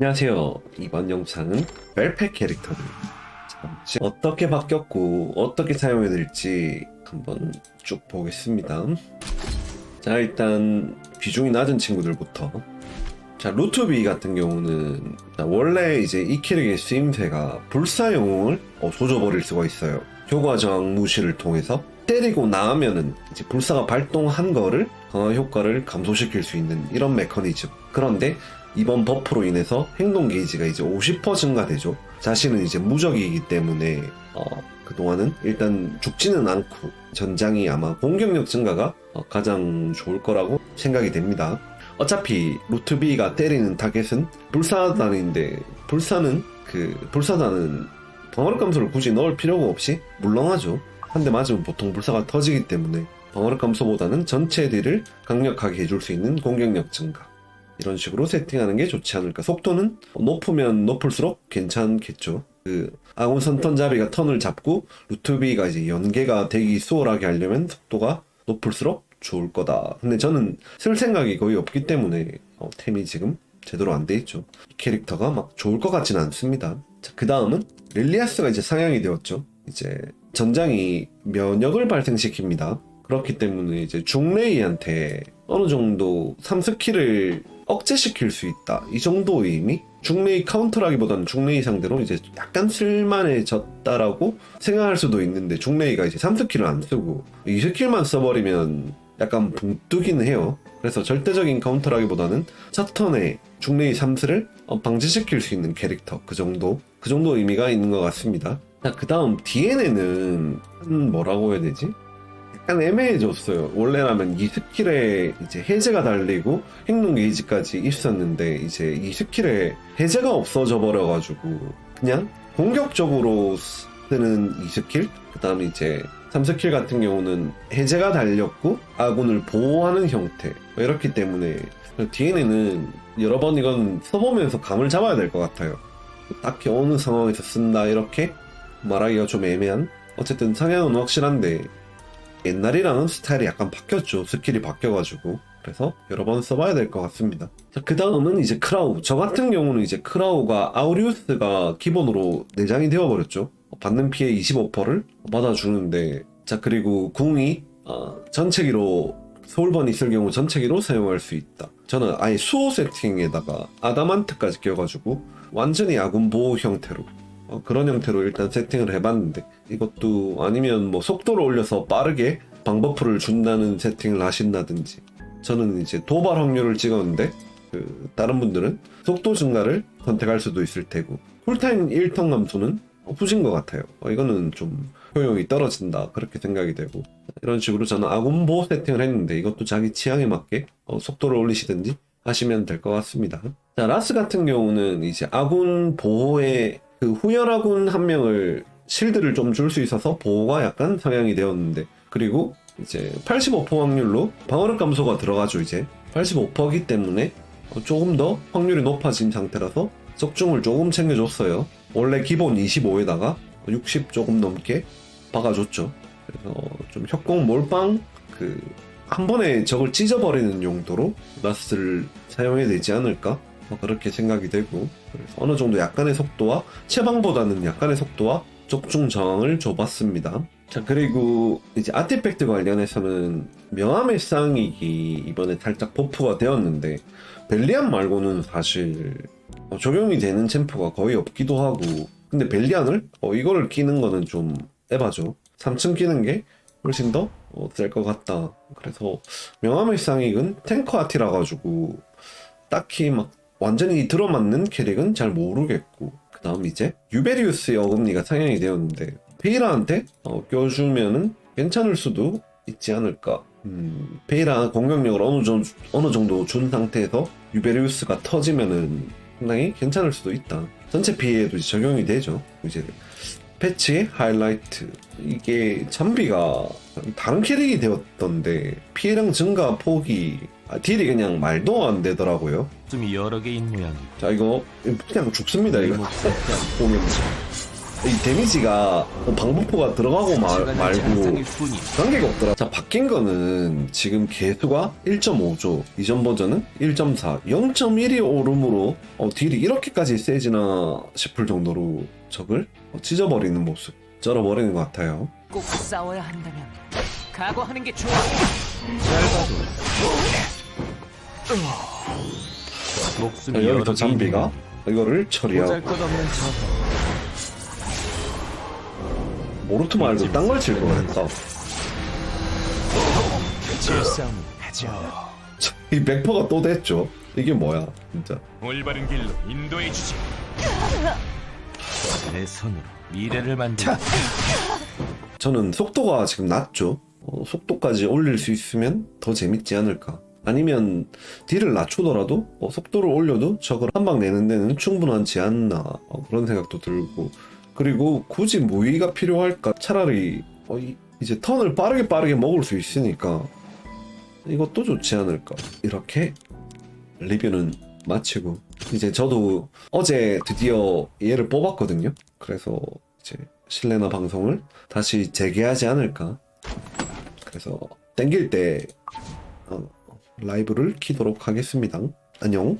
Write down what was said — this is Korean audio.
안녕하세요. 이번 영상은 멜팩 캐릭터들 자, 어떻게 바뀌었고 어떻게 사용해야 될지 한번 쭉 보겠습니다. 자 일단 비중이 낮은 친구들부터 자 루트비 같은 경우는 자, 원래 이제 이 캐릭의 쓰임새가 불사 영웅을 어, 조져버릴 수가 있어요. 효과 저항 무시를 통해서 때리고 나면은 이제 불사가 발동한 거를 강화 효과를 감소시킬 수 있는 이런 메커니즘. 그런데 이번 버프로 인해서 행동 게이지가 이제 50% 증가되죠. 자신은 이제 무적이기 때문에 어, 그동안은 일단 죽지는 않고 전장이 아마 공격력 증가가 어, 가장 좋을 거라고 생각이 됩니다. 어차피 루트비가 때리는 타겟은 불사단인데 불사는 그 불사단은 방어력 감소를 굳이 넣을 필요가 없이 물렁하죠. 한 대 맞으면 보통 불사가 터지기 때문에 방어력 감소보다는 전체 딜을 강력하게 해줄 수 있는 공격력 증가. 이런 식으로 세팅하는 게 좋지 않을까. 속도는 높으면 높을수록 괜찮겠죠. 그 아군 선턴잡이가 턴을 잡고 루트비가 이제 연계가 되기 수월하게 하려면 속도가 높을수록 좋을 거다. 근데 저는 쓸 생각이 거의 없기 때문에 어, 템이 지금 제대로 안 돼 있죠. 이 캐릭터가 막 좋을 것 같지는 않습니다. 자, 그 다음은 릴리아스가 이제 상향이 되었죠. 이제 전장이 면역을 발생시킵니다. 그렇기 때문에 이제 중레이한테 어느 정도 3스킬을 억제시킬 수 있다. 이 정도의 의미? 중레이 카운터라기보다는 중레이 상대로 이제 약간 쓸만해졌다라고 생각할 수도 있는데 중레이가 이제 3스킬을 안 쓰고 2스킬만 써버리면 약간 붕 뜨긴 해요. 그래서 절대적인 카운터라기보다는 첫 턴에 중레이 3스를 어, 방지시킬 수 있는 캐릭터 그 정도 그 정도 의미가 있는 것 같습니다. 자, 그 다음 DNA는 뭐라고 해야 되지? 약간 애매해졌어요. 원래라면 이 스킬에 이제 해제가 달리고 행동 게이지까지 있었는데 이제 이 스킬에 해제가 없어져 버려가지고 그냥 공격적으로 쓰는 이 스킬 그 다음에 이제 3스킬 같은 경우는 해제가 달렸고 아군을 보호하는 형태 뭐 이렇기 때문에 DNA는 여러 번 이건 써보면서 감을 잡아야 될 것 같아요. 딱히 어느 상황에서 쓴다 이렇게 말하기가 좀 애매한 어쨌든 상향은 확실한데 옛날이랑은 스타일이 약간 바뀌었죠. 스킬이 바뀌어가지고. 그래서 여러 번 써봐야 될 것 같습니다. 자, 그 다음은 이제 크라우. 저 같은 경우는 이제 크라우가 아우리우스가 기본으로 내장이 되어버렸죠. 받는 피해 25%를 받아주는데, 자, 그리고 궁이, 어, 전체기로, 소울번이 있을 경우 전체기로 사용할 수 있다. 저는 아예 수호 세팅에다가 아다만트까지 껴가지고, 완전히 아군 보호 형태로 어, 그런 형태로 일단 세팅을 해봤는데 이것도 아니면 뭐 속도를 올려서 빠르게 방버프를 준다는 세팅을 하신다든지 저는 이제 도발 확률을 찍었는데 그 다른 분들은 속도 증가를 선택할 수도 있을 테고 쿨타임 1턴 감소는 후진 것 같아요. 어, 이거는 좀 효용이 떨어진다 그렇게 생각이 되고 이런 식으로 저는 아군 보호 세팅을 했는데 이것도 자기 취향에 맞게 어, 속도를 올리시든지 하시면 될 것 같습니다. 자 라스 같은 경우는 이제 아군 보호에 그 후열아군 한 명을 실드를 좀 줄 수 있어서 보호가 약간 상향이 되었는데 그리고 이제 85% 확률로 방어력 감소가 들어가죠 이제. 85%이기 때문에 어, 조금 더 확률이 높아진 상태라서 적중을 조금 챙겨줬어요. 원래 기본 25에다가 60 조금 넘게 박아줬죠. 그래서 좀 협공 몰빵 그 한 번에 적을 찢어버리는 용도로 라스를 사용해야 되지 않을까? 뭐 그렇게 생각이 되고 그래서 어느 정도 약간의 속도와 체방보다는 약간의 속도와 적중 저항을 줘봤습니다. 자 그리고 이제 아티팩트 관련해서는 명함의 쌍익이 이번에 살짝 버프가 되었는데 벨리안 말고는 사실 어, 적용이 되는 챔프가 거의 없기도 하고 근데 벨리안을 어, 이거를 끼는 거는 좀 에바죠. 3층 끼는 게 훨씬 더셀것 같다. 그래서 명함의 쌍익은 탱커 아티라 가지고 딱히 막 완전히 들어맞는 캐릭은 잘 모르겠고 그 다음 이제 유베리우스의 어금니가 상향이 되었는데 페이라한테 어, 껴주면은 괜찮을 수도 있지 않을까. 음, 페이라 공격력을 어느 정도, 어느 정도 준 상태에서 유베리우스가 터지면은 상당히 괜찮을 수도 있다. 전체 피해에도 적용이 되죠 이제. 패치의 하이라이트. 이게 참비가 다른 캐릭이 되었던데 피해량 증가 폭이 아, 딜이 그냥 말도 안 되더라고요 숨이 여러 개인 모양. 자 이거 그냥 죽습니다 이거 보면 이 데미지가 뭐 방법포가 들어가고 마- 말고 관계가 없더라. 자, 바뀐 거는 지금 개수가 1.5조, 이전 버전은 1.4, 0.1이 오름으로 어, 딜이 이렇게까지 세지나 싶을 정도로 적을 어, 찢어버리는 모습, 쩔어버리는 것 같아요. 꼭 싸워야 한다면 각오하는 게 좋아. 자, 목숨이 여러 장비가 이거를 처리하고 보잘것없는 저 모르트 말고 딴 걸칠 않아. 이 백퍼가 또 됐죠. 이게 뭐야, 진짜. 올바른 길로 인도해 주지. 내 손으로 미래를 만들. 저는 속도가 지금 낮죠. 어, 속도까지 올릴 수 있으면 더 재밌지 않을까. 아니면 딜을 낮추더라도 어, 속도를 올려도 적을 한 방 내는 데는 충분하지 않나 어, 그런 생각도 들고. 그리고 굳이 무의가 필요할까? 차라리 어, 이, 이제 턴을 빠르게 빠르게 먹을 수 있으니까 이것도 좋지 않을까? 이렇게 리뷰는 마치고. 이제 저도 어제 드디어 얘를 뽑았거든요. 그래서 이제 실내나 방송을 다시 재개하지 않을까? 그래서 땡길 때 어, 라이브를 키도록 하겠습니다. 안녕